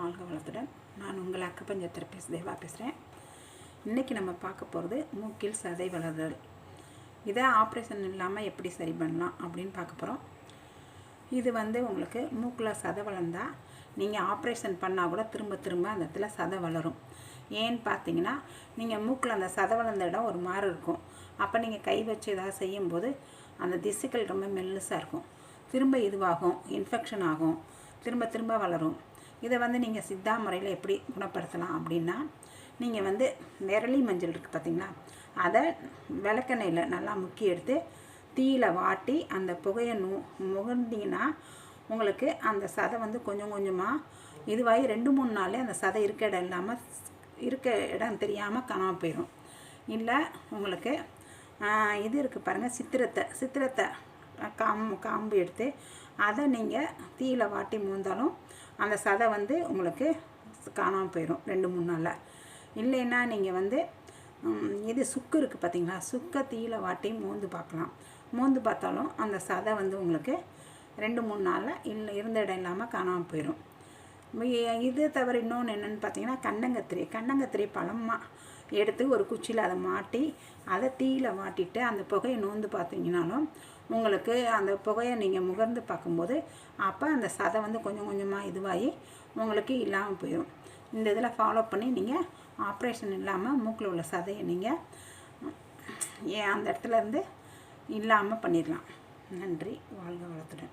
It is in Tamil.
வாழ்க வளத்துடன். நான் உங்கள் அக்கப்பஞ்ச பேச தேவா பேசுகிறேன் இன்றைக்கி நம்ம பார்க்க போகிறது மூக்கில் சதை வளர்தல். இதை ஆப்ரேஷன் இல்லாமல் எப்படி சரி பண்ணலாம் அப்படின்னு பார்க்க போகிறோம் இது வந்து உங்களுக்கு மூக்கில் சதை வளர்ந்தால் நீங்கள் ஆப்ரேஷன் பண்ணால் கூட திரும்ப திரும்ப அந்த இடத்துல சதை வளரும். ஏன்னு பார்த்தீங்கன்னா நீங்கள் மூக்கில் அந்த சதை வளர்ந்த இடம் ஒரு மாதிரி இருக்கும். அப்போ நீங்கள் கை வச்சு ஏதாவது செய்யும்போது அந்த திசுக்கள் ரொம்ப மெல்லுசாக இருக்கும். திரும்ப இதுவாகும் இன்ஃபெக்ஷன் ஆகும். திரும்ப திரும்ப வளரும். இதை வந்து நீங்கள் சித்தா முறையில் எப்படி குணப்படுத்தலாம் அப்படின்னா நீங்கள் வந்து விரலி மஞ்சள் இருக்குது பார்த்தீங்களா அதை விளக்கெண்ணெயில் நல்லா முக்கி எடுத்து தீயில வாட்டி அந்த புகையை நு முகர்ந்தீங்கன்னா உங்களுக்கு அந்த சதை வந்து கொஞ்சம் கொஞ்சமாக இதுவாகி ரெண்டு மூணு நாளே அந்த சதை இருக்க இடம் இல்லாமல் இருக்க இடம் தெரியாமல் காணாமல் போயிடும். இல்லை உங்களுக்கு இது இருக்குது பாருங்கள் சித்திரத்தை சித்திரத்தை காம்பு காம்பு எடுத்து அதை நீங்கள் தீயில வாட்டி மூந்தாலும் அந்த சதை வந்து உங்களுக்கு காணாமல் போயிடும் ரெண்டு மூணு நாளில். இல்லைன்னா நீங்கள் வந்து இது சுக்கு இருக்குது பார்த்தீங்களா? சுக்கை தீயில வாட்டி மோந்து பார்க்கலாம். மோந்து பார்த்தாலும் அந்த சதை வந்து உங்களுக்கு ரெண்டு மூணு நாளில் இல்லை இருந்த இடம் இல்லாமல் காணாமல் போயிடும். இது தவிர இன்னொன்று என்னென்னு பார்த்தீங்கன்னா கண்டங்கத்திரி கண்டங்கத்திரி பழமாக எடுத்து ஒரு குச்சியில் அதை மாட்டி அதை தீயில் மாட்டிட்டு அந்த புகையை நோந்து பார்த்தீங்கனாலும் உங்களுக்கு அந்த புகையை நீங்கள் முகர்ந்து பார்க்கும்போது அப்போ அந்த சதை வந்து கொஞ்சம் கொஞ்சமாக இதுவாகி உங்களுக்கு இல்லாமல் போயிடும் இந்த இதில் ஃபாலோ பண்ணி நீங்கள் ஆப்ரேஷன் இல்லாமல் மூக்கில் உள்ள சதையை நீங்கள் ஏன் அந்த இடத்துல இருந்து இல்லாமல் பண்ணிடலாம். நன்றி. வாழ்க வளத்துடன்.